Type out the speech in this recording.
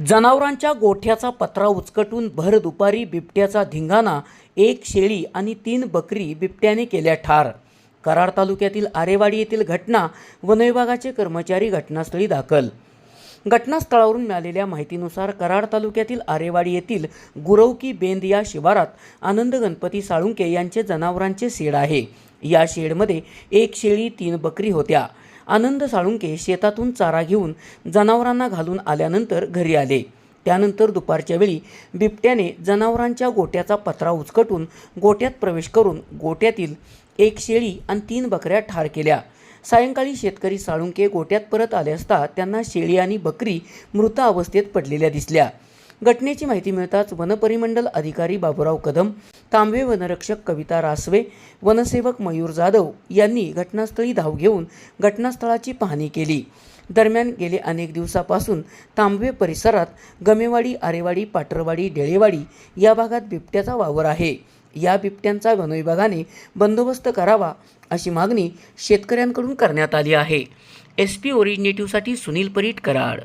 जनावरांच्या गोठ्याचा पत्रा उचकटून भर दुपारी बिबट्याचा धिंगाणा एक शेळी आणि तीन बकरी बिबट्याने केल्या ठार. कराड तालुक्यातील आरेवाडी येथील घटना वनविभागाचे कर्मचारी घटनास्थळी दाखल. घटनास्थळावरून मिळालेल्या माहितीनुसार कराड तालुक्यातील आरेवाडी येथील गुरवकी बेंद या शिवारात आनंद गणपती साळुंके यांचे जनावरांचे शेड आहे. या शेडमध्ये एक शेळी तीन बकरी होत्या. आनंद साळुंके शेतातून चारा घेऊन जनावरांना घालून आल्यानंतर घरी आले. त्यानंतर दुपारच्या वेळी बिबट्याने जनावरांच्या गोट्याचा पत्रा उचकटून गोट्यात प्रवेश करून गोट्यातील एक शेळी आणि तीन बकऱ्या ठार केल्या. सायंकाळी शेतकरी साळुंके गोट्यात परत आले असता त्यांना शेळी आणि बकरी मृत अवस्थेत पडलेल्या दिसल्या. घटनेची माहिती मिळताच वनपरिमंडल अधिकारी बाबुराव कदम तांबे वनरक्षक कविता रासवे वनसेवक मयूर जाधव यांनी घटनास्थळी धाव घेऊन घटनास्थळाची पाहणी केली. दरम्यान गेले अनेक दिवसापासून तांबवे परिसरात गमेवाडी आरेवाडी पाटरवाडी डेळेवाडी या भागात बिबट्याचा वावर आहे. या बिबट्यांचा वनविभागाने बंदोबस्त करावा अशी मागणी शेतकऱ्यांकडून करण्यात आली आहे. एस पी ओरिजिनेटिव्हसाठी सुनील परीट कराड.